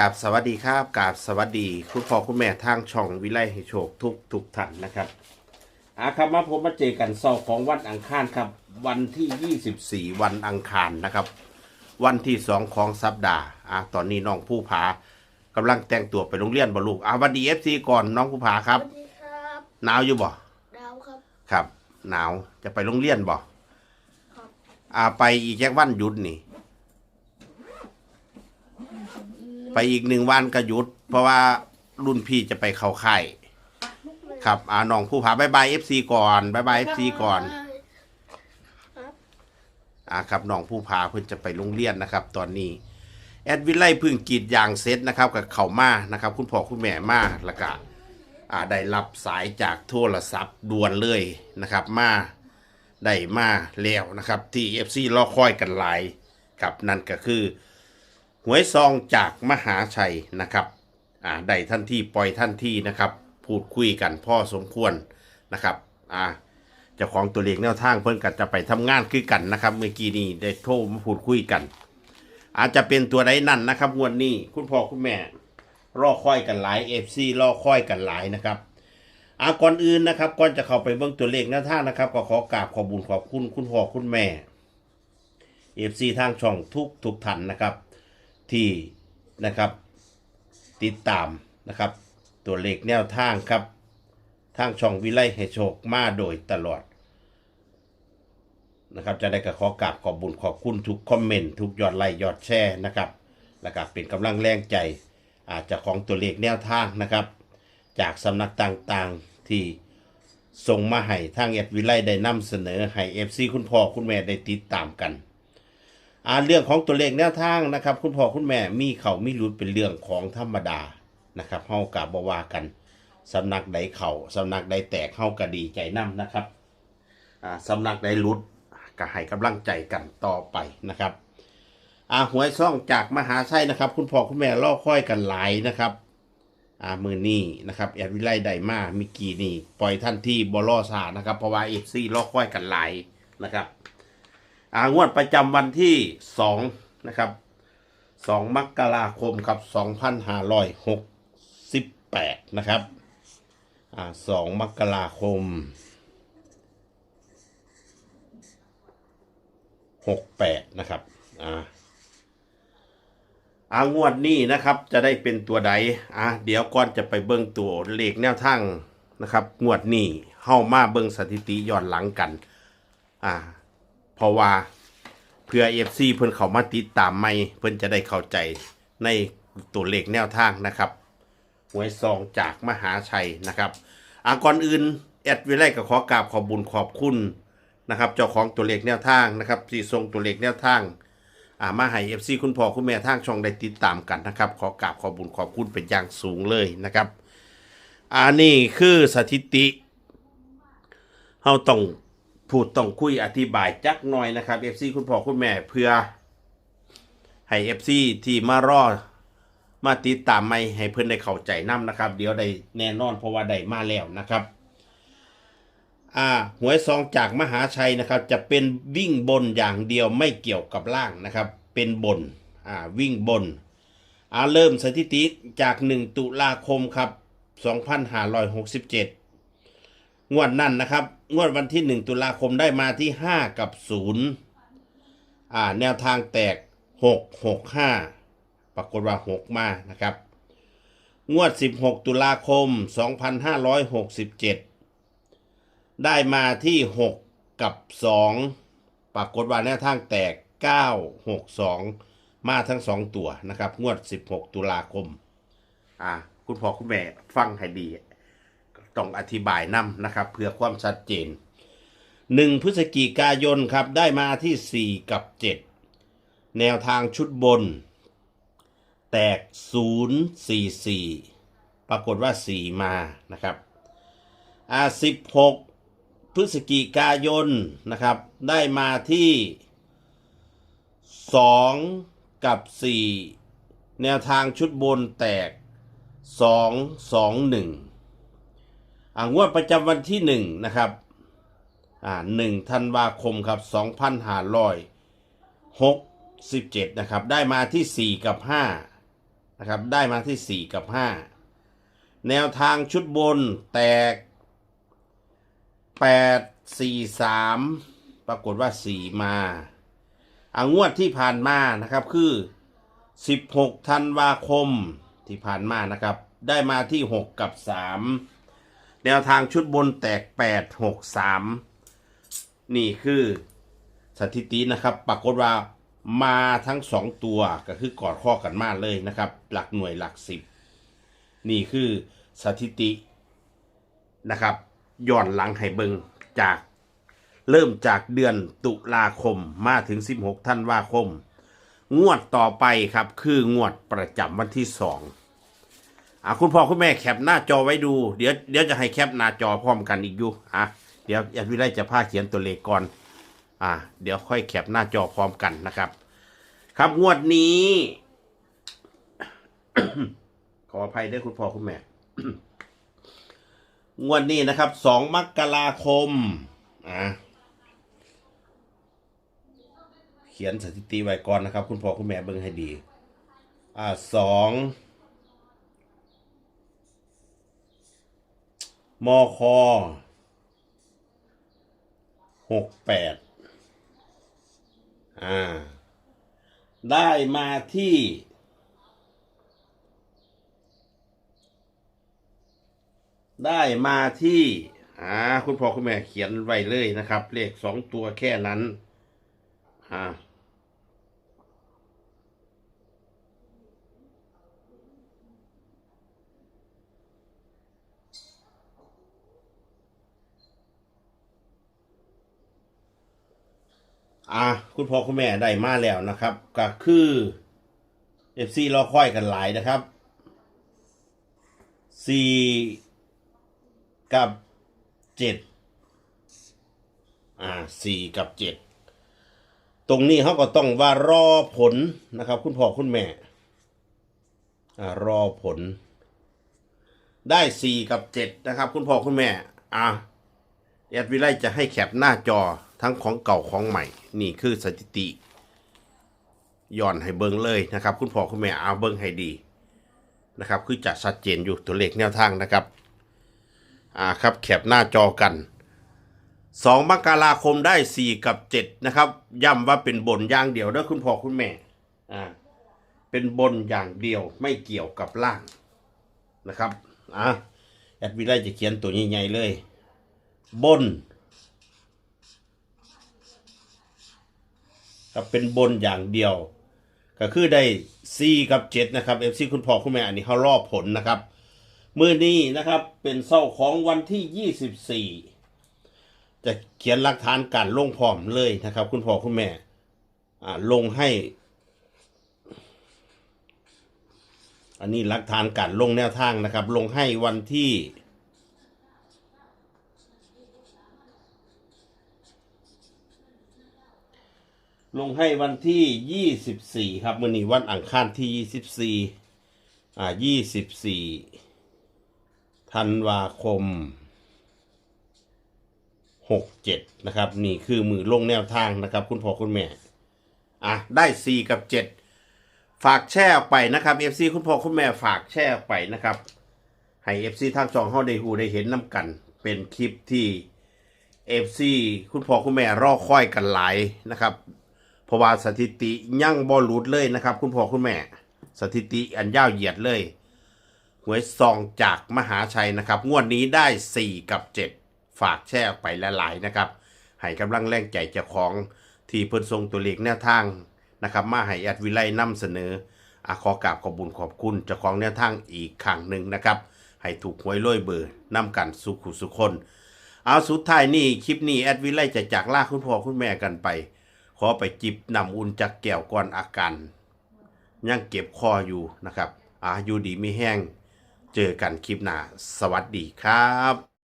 กราบสวัสดีครับกราบสวัสดี คุณพ่อคุณแม่ทางช่องวิไลให้โชคทุกทุกท่านนะครับอาครับมาผมมาเจอกันเสาร์ของวันอังคารครับ วันที่ 24 วันอังคารนะครับ วันที่สองของสัปดาห์อะตอนนี้น้องผู้ผากำลังแต่งตัวไปโรงเรียนบ่ลูกอะวันดีเอฟซีก่อนน้องผู้ผาครับสวัสดีครับหนาวอยู่บ่ดาวครับ ครับ หนาวจะไปโรงเรียนบ่ครับ อ่าไปอีกแค่วันหยุดนี่ ไปอีกหนึ่งวันก็หยุด เพราะว่ารุ่นพี่จะไปเข้าค่ายครับอ่าน้องผู้ผาบายบายเอฟซีก่อนบายบายเอฟซีก่อนครับอ่าครับน้องผู้ผาเพิ่นจะไปโรงเรียนนะครับ ตอนนี้ แอดวิไลเพึ่งกรีดยางเซตนะครับกับเขามานะครับ คุณพ่อคุณแม่มาแล้วก็อ่าได้รับสายจากโทรศัพท์ด่วนเลยนะครับ มาได้มาแล้วนะครับ ที่ FC รอคอยกันหลายกับนั่นก็คือ หวยซองจากมหาชัยนะครับอ่าได้ท่านที่ปล่อยท่านที่นะครับ พูดคุยกันพ่อสมควรนะครับอ่าเจ้าของตัวเลขแนวทางเพิ่นก็จะไปทำงานคือกันนะครับ เมื่อกี้นี้ได้โทรมาพูดคุยกัน อาจจะเป็นตัวใดนั่นนะครับงวดนี้คุณพ่อคุณแม่ รอคอยกันหลายเอฟซีรอคอยกันหลายนะครับอาก่อนอื่นนะครับก่อนจะเข้าไปเบิ่งตัวเลขแนวทางนะครับ ก็ขอกราบขอบุญขอบคุณคุณพ่อคุณแม่เอฟซีทางช่องทุกทุกท่านนะครับ ที่นะครับติดตามนะครับ ตัวเลขแนวทางครับ ทางช่องวิไลให้โชคมาโดยตลอดนะครับจะได้ก็ขอกราบขอบบุญขอบคุณทุกคอมเมนต์ทุกยอดไลค์ยอดแชร์นะครับแล้วก็เป็นกำลังแรงใจ อาจจะของตัวเลขแนวทางนะครับ จากสำนักต่างๆที่ส่งมาให้ทางเอฟวิไลได้นำเสนอให้เอฟซีคุณพ่อคุณแม่ได้ติดตามกัน อ่าเรื่องของตัวเลขแนวทางนะครับ คุณพ่อคุณแม่มีเขามีรุดเป็นเรื่องของธรรมดานะครับเฮากาบว่ากันสำนักใดเขาสำนักใดแตกเข้ากะดีใจน้ำนะครับอ่าสำนักใดรุดก็ให้กำลังใจกันต่อไปนะครับอ่าหวยซ่องจากมหาชัยนะครับ คุณพ่อคุณแม่ล่อค่อยกันหลายนะครับอ่ามือนี้นะครับแอดวิไลไดมามิกีนี่ ปล่อยท่านที่บอล่อซานะครับ เพราะว่าเอฟซีล่อค่อยกันหลายนะครับ อางวดประจำวันที่สองนะครับสองมกราคมครับสองพันห้าร้อยหกสิบแปดนะครับอ่าสองมกราคมหกแปดนะครับอ่าอางวดนี้นะครับจะได้เป็นตัวใดอะเดี๋ยวก่อนจะไปเบิ่งตัวเลขแนวทางนะครับ งวดนี้เข้ามาเบิ่งสถิติย้อนหลังกัน อ่า เพราะว่าเพื่อเอฟซีเพิ่อนเขามาติดตามไม่เพิ่อนจะได้เข้าใจในตัวเลขแนวทางนะครับหวยซองจากมหาชัยนะครับอาก่อนอื่นแอดวิไลก็ขอกราบขอบบุญขอบคุณนะครับ เจ้าของตัวเลขแนวทางนะครับที่ส่งตัวเลขแนวทางอ่ามาให้เอฟซีคุณพ่อคุณแม่ทางช่องได้ติดตามกันนะครับ ขอกราบขอบบุญขอบคุณเป็นอย่างสูงเลยนะครับอันนี้คือสถิติเราต้อง พูดต้องคุยอธิบายจักหน่อยนะครับเอฟซีคุณพ่อคุณแม่เพื่อ ให้เอฟซีที่มารอมาติดตามไม่ให้เพื่อนได้เข้าใจนํนะครับ เดี๋ยวได้แน่นอนเพราะว่าได้มาแล้วนะครับ อ่าหวยซองจากมหาชัยนะครับ จะเป็นวิ่งบนอย่างเดียวไม่เกี่ยวกับล่างนะครับ เป็นบนอ่าวิ่งบนอ่าเริ่มสถิติจาก 1 ตุลาคมครับ 2567 งวดนั่นนะครับ งวดวันที่ 1 ตุลาคมได้มาที่ 5 กับ 0 อ่า แนวทางแตก 6 6 5 ปรากฏว่า 6 มานะครับ งวด 16 ตุลาคม 2567 ได้มาที่ 6 กับ 2 ปรากฏว่าแนวทางแตก 9 6 2 มาทั้ง 2 ตัวนะครับ งวด 16 ตุลาคม อ่า คุณพ่อคุณแม่ฟังให้ดี ต้องอธิบายนำนะครับ เพื่อความชัดเจน 1 พฤศจิกายนครับได้มาที่ 4 กับ 7 แนวทางชุดบน แตก 0 4 4 ปรากฏว่า 4 มานะครับอ่า16 พฤศจิกายนนะครับ ได้มาที่ 2 กับ 4 แนวทางชุดบนแตก 2 2 1อ่า งวดประจำวันที่1นะครับอ่า1ธันวาคมครับ2567นะครับ ได้มาที่4กับ5นะครับ ได้มาที่สี่กับห้าแนวทางชุดบนแตกแปดสี่สามปรากฏว่าสี่มาอางวดที่ผ่านมานะครับคือสิบหกธันวาคมที่ผ่านมานะครับ ได้มาที่หกกับสาม แนวทางชุดบนแตกแปดหกสามนี่คือสถิตินะครับ ปรากฏว่ามาทั้งสองตัวก็คือกอดข้อกันมากเลยนะครับ หลักหน่วยหลักสิบนี่คือสถิตินะครับย้อนหลังให้เบิงจากเริ่มจากเดือนตุลาคมมาถึง 16 ธันวาคม งวดต่อไปครับคืองวดประจำวันที่ส อะคุณพ่อคุณแม่แคปหน้าจอไว้ดู เดี๋ยวเดี๋ยวจะให้แคปหน้าจอพร้อมกันอีกอยู่อะเดี๋ยวแอดวิไลจะพาเขียนตัวเลขก่อน อ่าเดี๋ยวค่อยแคปหน้าจอพร้อมกันนะครับ ครับงวดนี้ ขออภัยด้วยคุณพ่อคุณแม่งวดนี้นะครับสองมกราคมอ่าเขียนสถิติไว้ก่อนนะครับ คุณพ่อคุณแม่เบิ่งให้ดี อ่าสอง มคหกแปดอ่า ได้มาที่ได้มาที่ อ่า คุณพ่อคุณแม่เขียนไว้เลยนะครับ เลขสองตัวแค่นั้น อ่า อะคุณพ่อคุณแม่ได้มาแล้วนะครับ ก็คือเอฟซีรอค่อยกันหลายนะครับสี่กับเจ็ดอ่าสี่กับเจ็ดตรงนี้เขาก็ต้องว่ารอผลนะครับ คุณพ่อคุณแม่อ่ารอผล ได้สี่กับเจ็ดนะครับ คุณพ่อคุณแม่อะ แอดวิไลจะให้แคปหน้าจอทั้งของเก่าของใหม่ นี่คือสถิติย้อนให้เบิ้งเลยนะครับ คุณพ่อคุณแม่เอาเบิ้งให้ดีนะครับ คือจะชัดเจนอยู่ตัวเลขแนวทางนะครับอ่าครับแคปหน้าจอกันสองมกราคมได้สี่กับเจ็ดนะครับ ย้ำว่าเป็นบนอย่างเดียวด้อคุณพ่อคุณแม่อ่าเป็นบนอย่างเดียวไม่เกี่ยวกับล่างนะครับอ่าแอดวิไลจะเขียนตัวใหญ่ๆเลย บนครับเป็นบนอย่างเดียว ก็คือได้4กับ 7 นะครับ FC คุณพ่อคุณแม่อันนี้เขารอบผลนะครับ มือนี้นะครับเป็นเศร้าของวันที่ 24 จะเขียนหลักฐานการลงพร้อมเลยนะครับ คุณพ่อคุณแม่อ่าลงให้ อันนี้หลักฐานการลงแนวทางนะครับ ลงให้วันที่ ลงให้วันที่24ครับมื่อนี้วันอังคารที่24อ่า24ธันวาคม67นะครับ นี่คือมือลงแนวทางนะครับ คุณพ่อคุณแม่ อะ ได้4กับ7ฝากแชร์ออกไปนะครับ FC คุณพ่อคุณแม่ฝากแชร์ออกไปนะครับให้ FC ทางจองเฮาได้หูได้เห็นน้ำกัน เป็นคลิปที่ FC คุณพ่อคุณแม่รอคอยกันหลายนะครับ เพราะว่าสถิติยั่งบอลุดเลยนะครับ คุณพ่อคุณแม่ สถิติอันยาวเหยียดเลยหวยซองจากมหาชัยนะครับ งวดนี้ได้ 4 กับ 7 ฝากแช่ออกไปหลายๆนะครับให้กำลังแรงใจเจ้าของที่เพิ่นทรงตัวเลขแนวทางนะครับ มาให้แอดวิไลนำเสนออขอกราบขอบบุญขอบคุณเจ้าของแนวทางอีกครั้งหนึ่งนะครับให้ถูกหวยรวยเบอร์นำกันสุขุสุคน เอาสุดท้ายนี่คลิปนี้แอดวิไลจะจากลาคุณพ่อคุณแม่กันไป ขอไปจิบน้ำอุ่นจากแก้วก่อนอาการยังเก็บคออยู่นะครับอะอยู่ดีไม่แห้ง เจอกันคลิปหน้า สวัสดีครับ